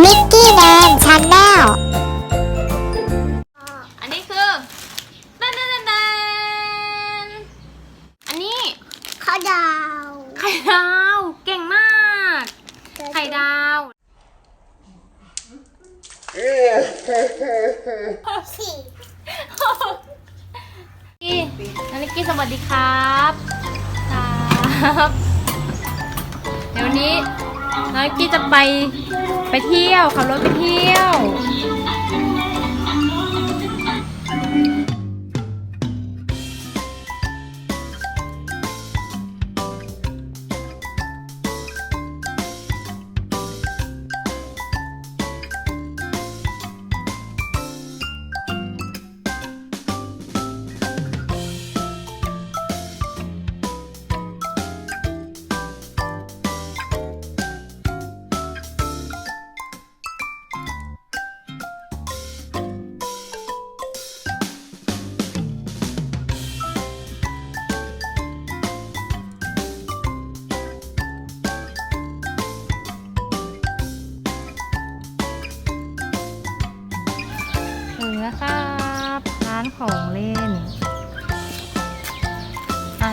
มิกกี้แดนชาแนลอันนี้คือดันดันดันดันอันนี้ข้าวดาวไข่ดาว เก่งมาก ไข่ดาวสี่กี้นันนิกกี้สวัสดีครับครับ เดี๋ยววันนี้น้องนิกกี้จะไป ไปเที่ยวขับรถไปเที่ยว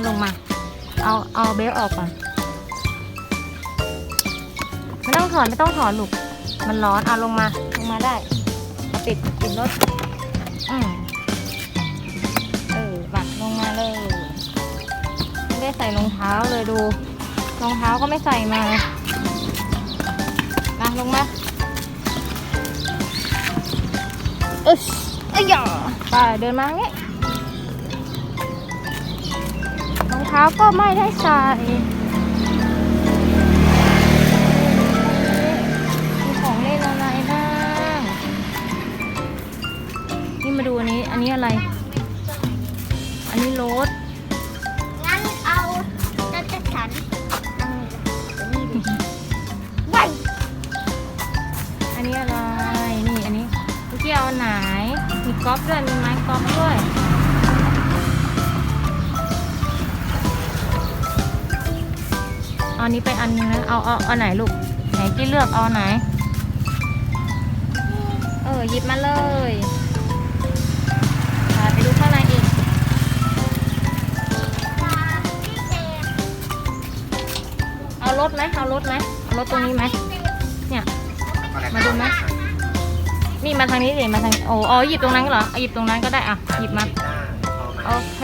ลงมา เอาเอาเบลต์ออกก่อนไม่ต้องถอนไม่ต้องถอนลูกมันร้อนเอะลงมาลงมาได้เอาปิดปิดรถอืมเออบักลงมาเลยไม่ได้ใส่รองเท้าเลยดูรองเท้าก็ไม่ใส่มามาลงมาเอ้ยเอ้ยอย่าไปเดินมาอย่างงี้ เท้าก็ไม่ได้ใส่มีของเล่นอะไรบ้าง นี่มาดูอันนี้ อันนี้อะไร อันนี้รถ งั้นเอาจะจะฉันไปอันนี้อะไร นี่อันนี้เมื่อกี้เอาอันไหน มีกอล์ฟด้วย มีไม้กอล์ฟด้วย อันนี้ไปอันนึงนะ เอาเอาเอาไหนลูก ไหนที่เลือกเอาไหน เออหยิบมาเลยไปดูข้างในอีกเอารถไหมเอารถไหมเอารถตรงนี้ไหมเนี่ย มาดูไหมนี่มาทางนี้สิมาทางโอ้อ๋อหยิบตรงนั้นเหรอหยิบตรงนั้นก็ได้อะหยิบมาโอเค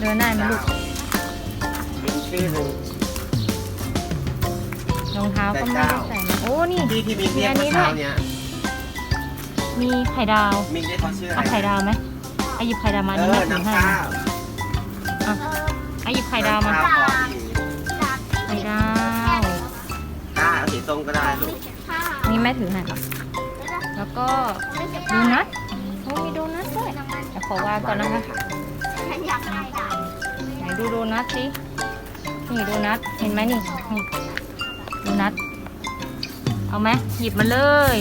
เดินได้ไหมลูกมีชื่อหนึ่ง รองเท้าก็ไม่ได้ใส่มาโอ้นี่ที่ที่มีเรียกเมื่อเช้าเนี่ยมีไข่ดาวมิกได้เขาชื่ออะเอาไรไข่ดาวไหมเอาหยิบไข่ดาวมาเอนี่อ แม่ถือน้ำให้ข้าวอะเอาหยิบไข่ดาวมาน้ำข้าวพอดีไข่ดาวได้เอาสีส้มก็ได้ลูกนี่แม่ถือให้แล้วก็โดูนัทโอ้มีโดนัทด้วยเดี๋ยวขอวางก่อนนะคะฉัน อยากได้ดาวไหนดูโดนัทสิ นี่โดนัท เห็นไหมนี่นี่โดนัท เอาไหมหยิบมาเลย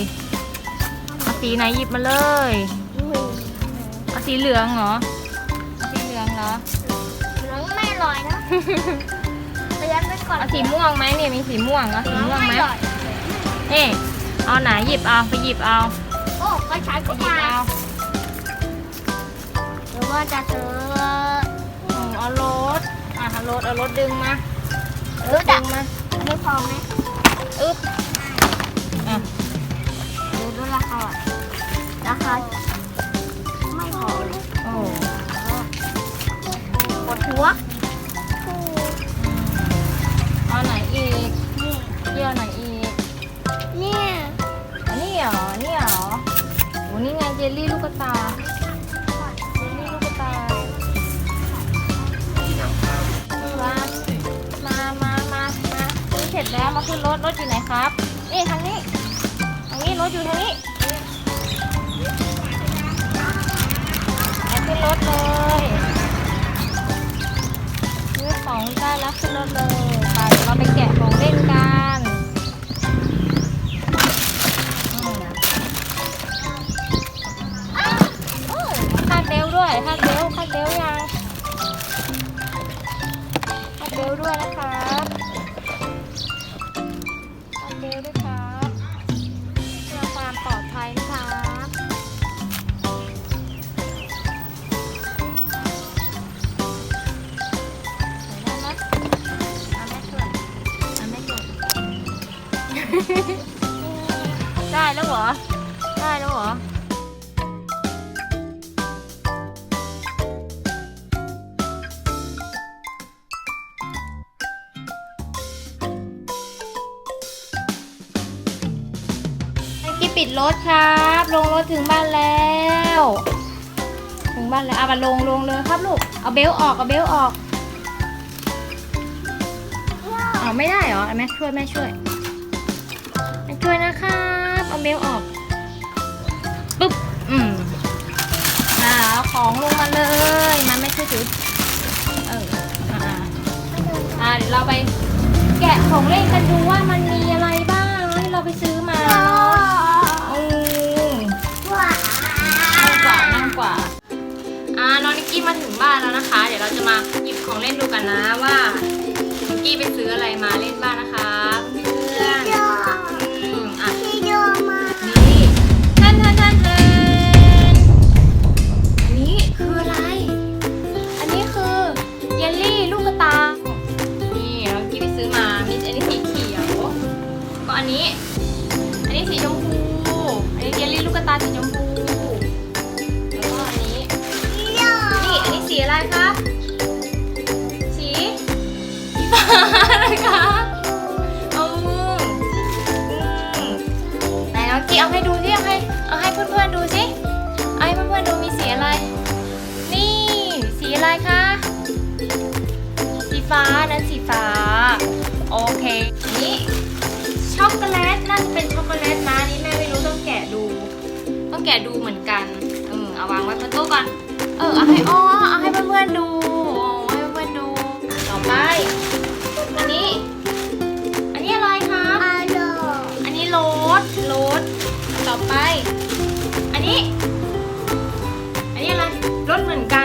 เอาสีไหนหยิบมาเลย เอาสีเหลืองเหรอเอาสีเหลืองเหรอ น้องไม่อร่อยนะเลี้ยงไว้ก่อนเอาสีม่วงไหมเนี่ยมีสีม่วงเอาสีน้องม่วงไหมไม่อร่อยเอ๊ะเอาไหนหยิบเอาไปหยิบเอา โอ้ก็ใช้ไปก็หยิบมา เอาหรือ ว่าจะซื้ออืมเอารถอะเอารถเอารถดึงมารู้จัดึกงมาไม่พอไหมอึ๊บอะดูดูราคาอะราคา ขึ้นรถ รถอยู่ไหนครับ นี่ทางนี้ ทางนี้รถอยู่ทางนี้ไปขึ้นรถเลยซื้อของได้แล้วขึ้นรถเลย ไปเดี๋ยวเราไปแกะของเล่นกันอืมคาดเบลด้วยคาดเบลต์คาดเบลยังคาดเบลด้วยนะครั ปิดรถครับ ลงรถถึงบ้านแล้ว ถึงบ้านแล้วเอามาลงลงเลยครับลูก เอาเบลต์ออกเอาเบลต์ออกเอาไม่ได้เหรอแม่ช่วยแม่ช่วยแม่ช่วยนะครับเอาเบลต์ออกปุ๊บอืมอ่าเอาของลงมาเลยมาไม่ช่วยถือเอออ่าอ่าเดี๋ยวเราไปแกะของเล่นกันดูว่ามันมีอะไรบ้างที่เราไปซื้อมาเนาะ มาถึงบ้านแล้วนะคะ เดี๋ยวเราจะมาหยิบของเล่นดูกันนะว่ากกี้ไปซื้ออะไรมาเล่นบ้างนะคะ นั้าโอเคนนี้ช็อกโกแลตน่าจะเป็นช็อกโกแลตนะนี่แม่ไม่รู้ต้องแกะดู ต้องแกะดูเหมือนกันเออเอาวางไว้บนโต๊ะก่อน เออเอาให้อ๋อเอาให้เพื่อนๆดูอ๋อให้เพื่อนๆดู ต่อไป อันนี้ อันนี้อะไรคะอาโยอันนี้โรสโรสต่อไป อันนี้ อันนี้อะไรรสเหมือนกัน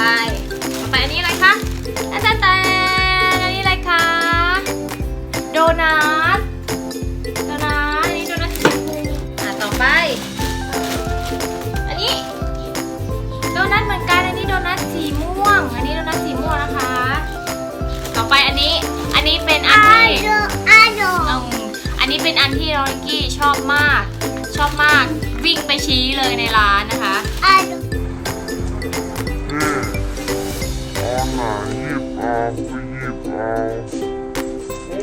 ไปต่อไปอันนี้อะไรคะแต่แต่แต่อันนี้อะไรคะ โดนัท โดนัท อันนี้โดนัทสีชมพูอะต่อไป อันนี้ โดนัทเหมือนกัน อันนี้โดนัทสีม่วง อันนี้โดนัทสีม่วงนะคะ ต่อไปอันนี้ อันนี้เป็นอันอาที่โยอาโยอืมอันนี้เป็นอันที่น้องนิกกี้ชอบมาก ชอบมาก วิ่งไปชี้เลยในร้านนะคะ หาหยิบเอาไปหยิบเอาโอ้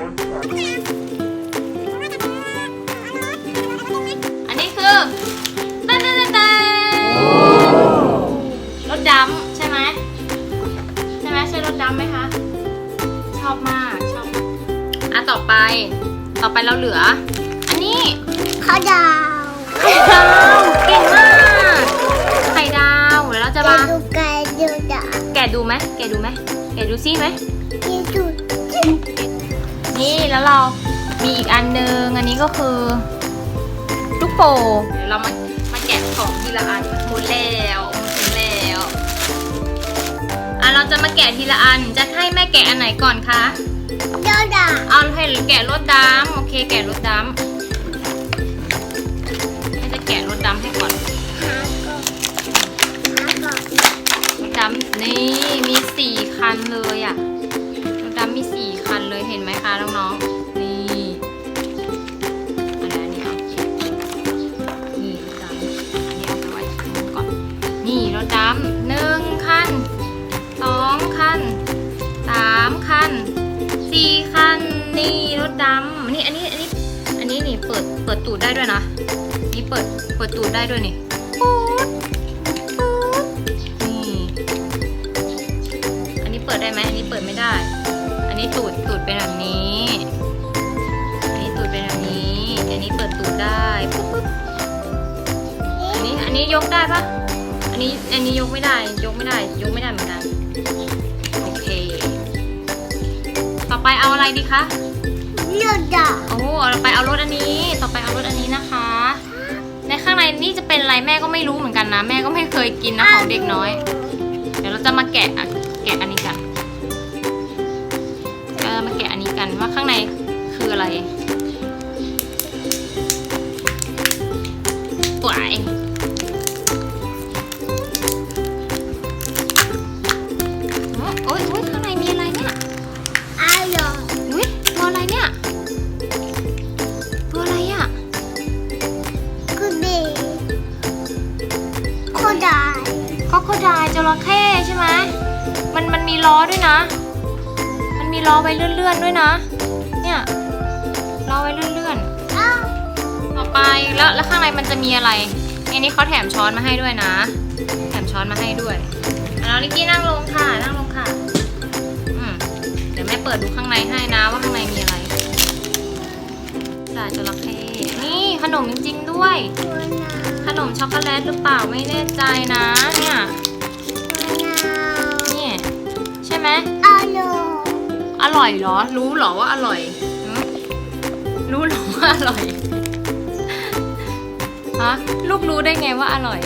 มันตัดอันนี้คือตันตันตันตันรถดำใช่ไหมใช่ไหมใช่รถดำไหมคะ ชอบมากชอบอะต่อไป ต่อไปเราเหลือ อันนี้ ข้าวดาวข่ดาวเก่งมาก ไหมแกะดูไหมแกะดูซิไหมที่สุดนี่แล้วเรามีอีกอันนึงอันนี้ก็คือลูกโป่งเดี๋ยวเรามามาแกะของทีละอันหมดแล้วหมดถึงแล้วอะเราจะมาแกะทีละอันจะให้แม่แกะอันไหนก่อนคะโยดาเอาให้แกะรถดำโอเค แกะรถดำแม่จะแกะรถดำให้ก่อนหาก่อนหาก่อนรถดำนี่มีสี่ คันเลยอะรถดำมีสี่คันเลยเห็นไหมคะน้องๆ นี่อันนี้เอานี่รถดำอันนี้เอาไปไว้ที่นู้นก่อน นี่รถดำหนึ่งคันสองคันสามคันสี่คัน นี่รถดำนี่อันนี้อันนี้อันนี้นี่เปิดเปิดตูดได้ด้วยนะ นี่เปิดเปิดตูดได้ด้วยนี่ เปิดได้ไหมอันนี้เปิดไม่ได้ อันนี้ตูดตูดเป็นแบบนี้ อันนี้ตูดเป็นแบบนี้ อันนี้เปิดตูดได้ปุ๊บปุ๊บอันนี้อันนี้ยกได้ปะอันนี้อันนี้ยกไม่ได้ ยกไม่ได้ ยกไม่ได้เหมือนกัน โอเค ต่อไปเอาอะไรดีคะโยดาโอ้ต่อไปเอารถอันนี้ ต่อไปเอารถอันนี้นะคะ ในข้างในนี่จะเป็นอะไรแม่ก็ไม่รู้เหมือนกันนะ แม่ก็ไม่เคยกินนะของเด็กน้อย เดี๋ยวเราจะมาแกะอะแกะอันนี้กัน กะอันนี้กันว่าข้างในคืออะไรปวายโอ้ยโอ้ยข้างในมีอะไรเนี่ยอร่อยอุ้ยตัวอะไรเนี่ย ตัวอะไรอะคือเด็กโคดายก็โคดายจระเข้ใช่ไหมมันมันมีล้อด้วยนะ มีล้อไว้เลื่อนๆด้วยนะ เนี่ยล้อไว้เลื่อนๆต่อไปแล้วแล้วข้างในมันจะมีอะไรอันนี้เขาแถมช้อนมาให้ด้วยนะ แถมช้อนมาให้ด้วยอะแล้วนิกกี้นั่งลงค่ะนั่งลงค่ะอืมเดี๋ยวแม่เปิดดูข้างในให้นะว่าข้างในมีอะไรจ่าจระเข้นี่ขนมจริงๆด้วย ขนมช็อกโกแลตหรือเปล่าไม่แน่ใจนะเนี่ยนี่ใช่ไหม อร่อยเหรอ รู้เหรอว่าอร่อยรู้เหรอว่าอร่อยฮะลูกรู้ได้ไงว่าอร่อย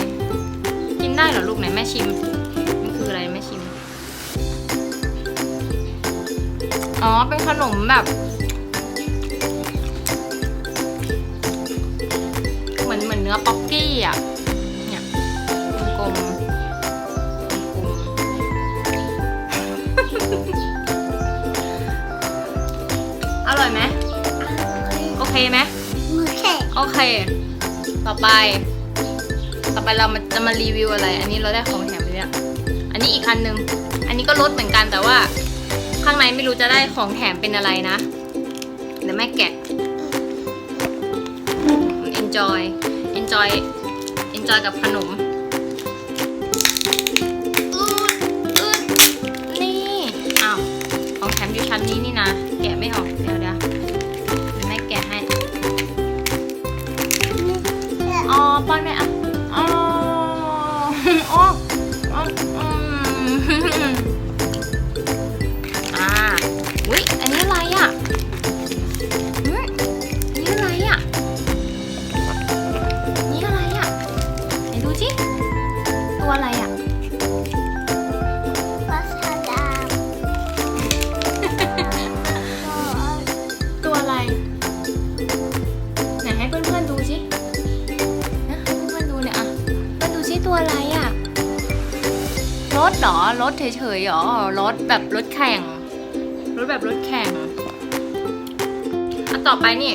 กินได้เหรอลูกไหนแม่ชิมมันคืออะไรแม่ชิม อ๋อเป็นขนมแบบ เหมือนเหมือนเนื้อป๊อกกี้อะ ร่อยไหมโอเคไหมมือแข็งโอเค ต่อไป ต่อไปเรามาจะมารีวิวอะไร อันนี้เราได้ของแถมไปเนี่ยอันนี้อีกอันหนึง อันนี้ก็ลดเหมือนกันแต่ว่า ข้างในไม่รู้จะได้ของแถมเป็นอะไรนะ เดี๋ยวแม่แกะ enjoy enjoy enjoy กับขนม หรอรถเฉยๆหรอรถแบบรถแข่ง รถแบบรถแข่งอันต่อไปนี่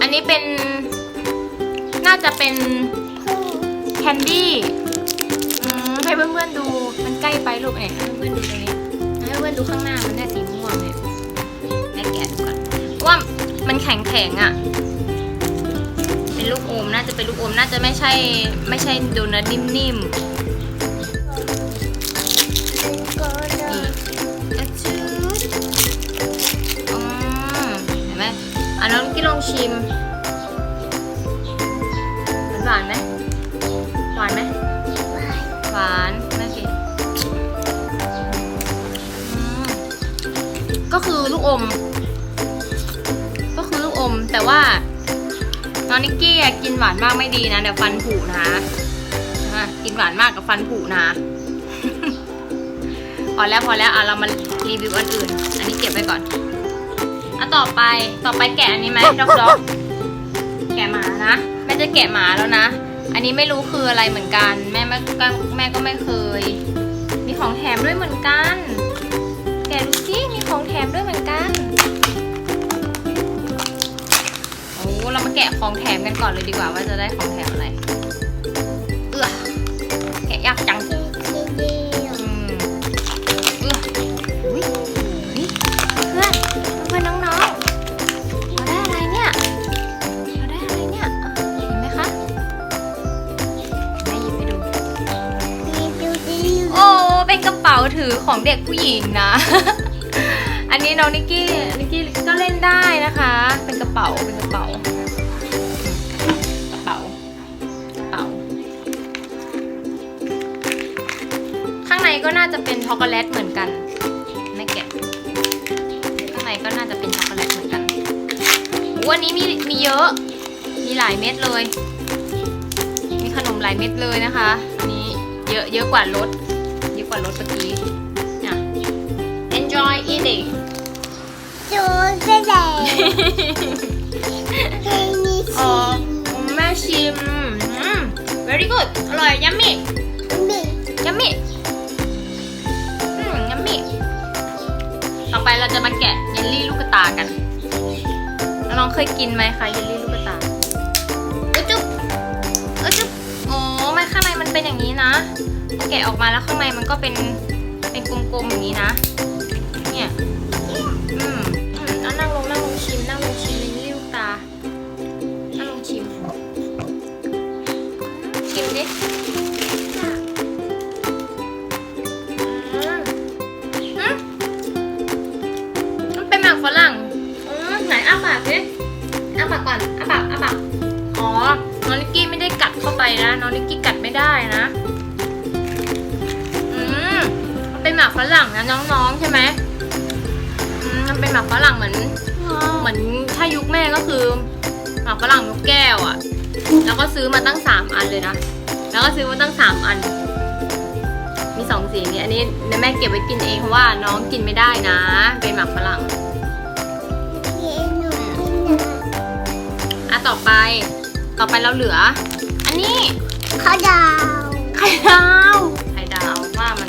อันนี้เป็น น่าจะเป็นแคนดี้ให้เพื่อนๆดูมันใกล้ไปลูกเนี่ยให้เพื่อนๆดูตรงนี้ให้เพื่อนๆดูข้างหน้ามันได้สีม่วงเนี่ยแม่แกะดูก่อนว่ามันแข็งแข็งๆอะ เป็นลูกอมน่าจะเป็นลูกอมน่าจะไม่ใช่ ไม่ใช่โดนัทนิ่มๆ ชิม หวานไหมหวานไหมหวานน่ากินก็คือลูกอม ก็คือลูกอม แต่ว่าน้องนิกกี้กินหวานมากไม่ดีนะเดี๋ยวฟันผุนะอะกินหวานมากกับฟันผุนะพอแล้วพอแล้วอะเรามารีวิวอันอื่น อันนี้เก็บไว้ก่อน อะต่อไปต่อไปแกะอันนี้ไหมด็อกด็อกแกะหมานะแม่จะแกะหมาแล้วนะ อันนี้ไม่รู้คืออะไรเหมือนกัน แม่ไม่ก็แม่ก็ไม่เคย มีของแถมด้วยเหมือนกัน แกะดูสิมีของแถมด้วยเหมือนกันโอ้เรามาแกะของแถมกันก่อนเลยดีกว่าว่าจะได้ของแถมอะไร เอื้อแกะยากจัง เป็นกระเป๋าถือของเด็กผู้หญิงนะ อันนี้น้องนิกกี้นิกกี้ก็เล่นได้นะคะ เป็นกระเป๋าเป็นกระเป๋า กระเป๋ากระเป๋า ข้างในก็น่าจะเป็นช็อกโกแลตเหมือนกันแม่แกะข้างในก็น่าจะเป็นช็อกโกแลตเหมือนกันวันนี้มีมีเยอะมีหลายเม็ดเลย มีขนมหลายเม็ดเลยนะคะอันนี้เยอะเยอะกว่ารส กว่ารสเมื่อกี้เนี่ย enjoy eating จูจะแดงให้นี่อ๋อแม่ชิมอืม very good อร่อยยัมมี่มียัมมี่อืมยัมมี่ต่อไปเราจะมาแกะเยลลี่ลูกกระตากัน น้องๆเคยกินไหมคะเยลลี่ลูกกระตาเอยจุ๊บเอยจุ๊บอ๋อไม่ข้างในมันเป็นอย่างนี้นะพอ แกะออกมาแล้วข้างในมันก็เป็นเป็นกลมๆอย่างนี้นะ เนี่ย อืมอืมเอานั่งลงนั่งลงชิมนั่งลงชิมเยลลี่ลูกตา นั่งลงชิม ชิมดิมันเป็นหมากฝรั่งอืมไหนอ้าปากดิอ้าปากก่อนอ้าปากอ้าปากอ๋อ น้องนิกกี้ไม่ได้กัดเข้าไปนะ น้องนิกกี้กัดไม่ได้นะ เป็นหมากฝรั่งนะน้องๆใช่ไหมอืมมันเป็นหมากฝรั่งเหมือน เหมือนถ้ายุคแม่ก็คือหมากฝรั่งนกแก้วอะแล้วก็ซื้อมาตั้งสามอันเลยนะ แล้วก็ซื้อมาตั้งสามอัน มีสองสีนี้อันนี้เดี๋ยวแม่เก็บไว้กินเองเพราะว่าน้องกินไม่ได้นะ เป็นหมากฝรั่งที่หนูกินนะอะต่อไป ต่อไปเราเหลือ อันนี้ข้าวดาวไข่ดาวไข่ดาวว่ามัน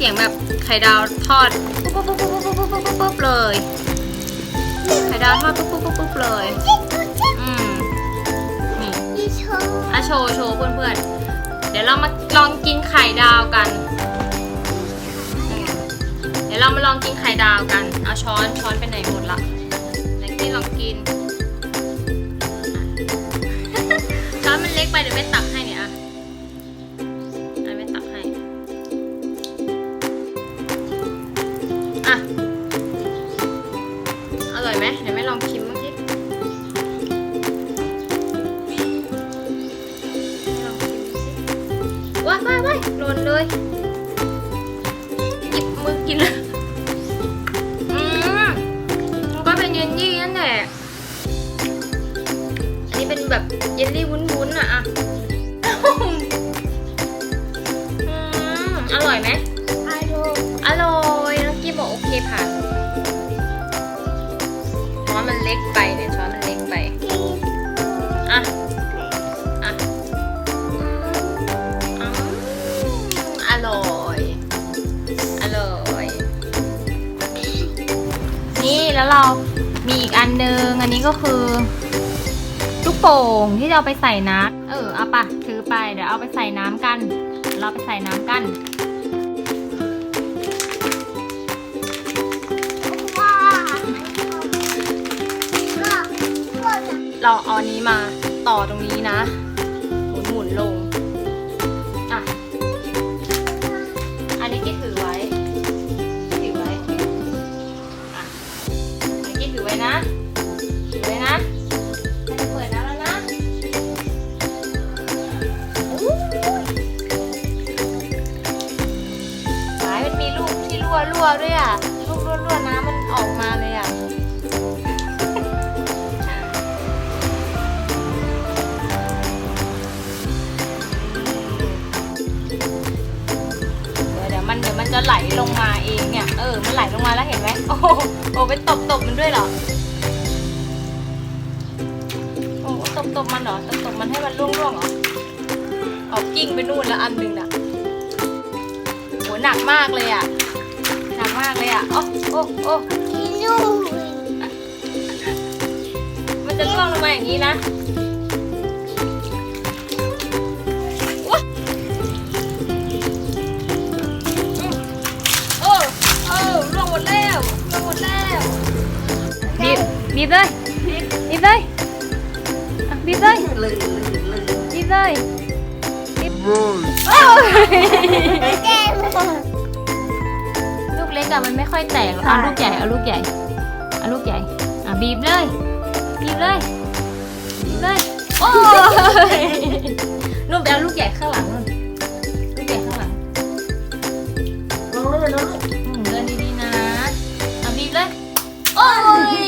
เสียงแบบไข่ดาวทอดปุ๊บปุ๊บปุ๊บปุ๊บปุ๊บเลย ไข่ดาวทอดปุ๊บปุ๊บปุ๊บปุ๊บเลย อืมนี่อาโชว์โชว์เพื่อนๆ เดี๋ยวเรามาลองกินไข่ดาวกัน เดี๋ยวเรามาลองกินไข่ดาวกัน เอาช้อนช้อนไปไหนหมดละไหนกินลองกิน เล็กไปเนี่ยช้อนมันเล็กไป อะ อะอร่อย อร่อย นี่แล้วเรามีอีกอันนึง อันนี้ก็คือลูกโป่งที่เอาไปใส่น้ำเออ เอาปะถือไป เดี๋ยวเอาไปใส่น้ำกัน เราไปใส่น้ำกัน เราเอาอันนี้มาต่อตรงนี้นะ ล้วอันหนึ่งน่ะโหหนักมากเลยอะ หนักมากเลยอะโอ้โอ้โอ้ที่ลูกมันจะร่วงลงมาอย่างนี้นะอุ๊ยอืมโอ้โอ้ร่วงหมดแล้วร่วงหมดแล้วบีบบีบเลยบีบบีบบเลยอะบีบเลยลื่นลื่นลื่นบีบเลยบีบ Hey. โอ้ย แก้มลูกเล็กอะมันไม่ค่อยแตกหรอกเอาลูกใหญ่เอาลูกใหญ่เอาลูกใหญ่อะบีบเลยบีบเลยบีบเลยโอ้ยนุ่นไปเอาลูกใหญ่ข้างหลังนุ่นลูกใหญ่ข้างหลังลงลื่นลงลื่นอืมเดินดีๆนะเอาบีบเลยโอ้ย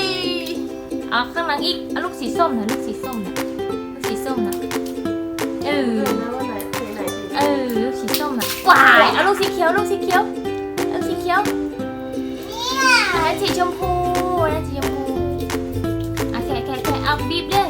เอาข้างหลังอีกเอาลูกสีส้มหน่อยลูกสีส้มหน่อย ว้าย เอาลูกสีเขียว ลูกสีเขียวเอาลูกสีเขียวอันนั้นสีชมพูอันนั้นสีชมพูอะแกะแกะแกะเอาบีบเลย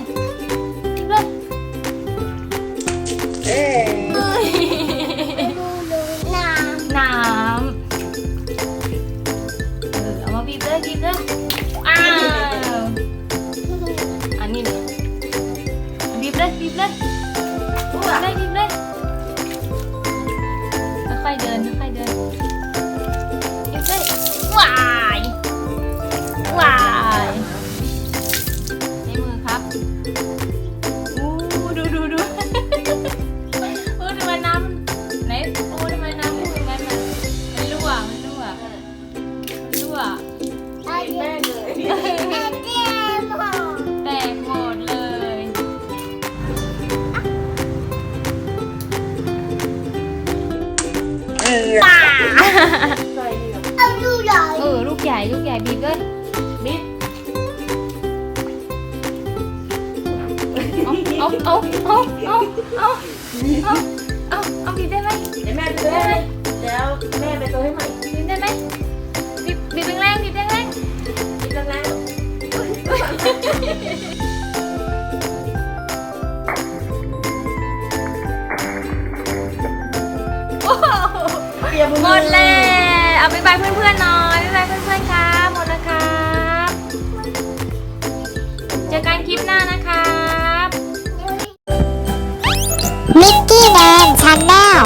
บีบเลยบีบเอาเอาเอาเอาเอาเอาเอาเอาบีบได้ไหมเดี๋ยวแม่ไปตัวให้เดี๋ยวแม่ไปตัวให้ใหม่บีบได้ไหมบีบบีบแรงๆบีบแรงอีกแล้วๆโอ้โหเตรียมหมดแล้วเอาไปบายเพื่อนๆหน่อย ลิปหน้านะครับ มิกกี้แดนชาแนล